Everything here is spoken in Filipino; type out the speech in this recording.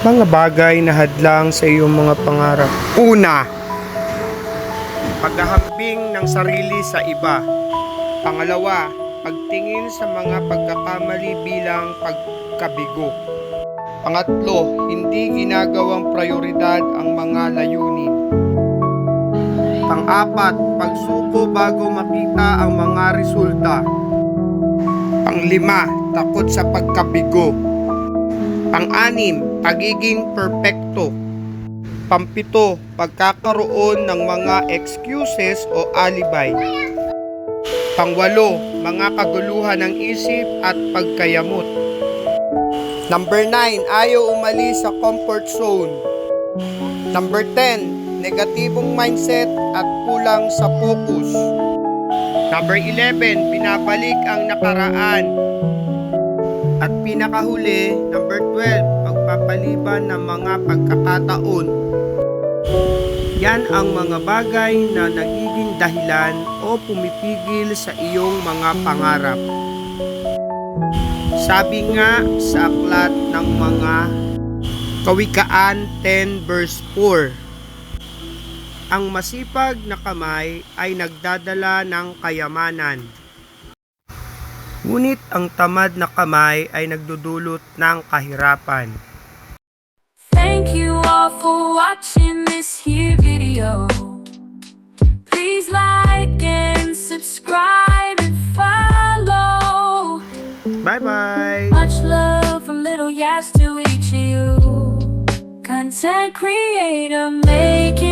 Mga bagay na hadlang sa iyong mga pangarap. Una, paghahambing ng sarili sa iba. Pangalawa, pagtingin sa mga pagkakamali bilang pagkabigo. Pangatlo, hindi ginagawang prioridad ang mga layunin. Pang-apat, pagsuko bago makita ang mga resulta. Panglima, takot sa pagkabigo. Pang-anim, pagiging perpekto. Pampito, pagkakaroon ng mga excuses o alibay. Pangwalo, mga kaguluhan ng isip at pagkayamot. Number 9, ayaw umalis sa comfort zone. Number 10, negatibong mindset at kulang sa focus. Number 11, binabalik ang nakaraan. Pinakahuli, number 12, pagpapaliban ng mga pagkakataon. Yan ang mga bagay na nagiging dahilan o pumipigil sa iyong mga pangarap. Sabi nga sa aklat ng mga Kawikaan 10 verse 4, Ang masipag na kamay ay nagdadala ng kayamanan. Ngunit ang tamad na kamay ay nagdudulot ng kahirapan. Thank you all for watching this here video. Please like and subscribe and follow. Bye-bye! Much love from Little Yas to each of you. Content creator making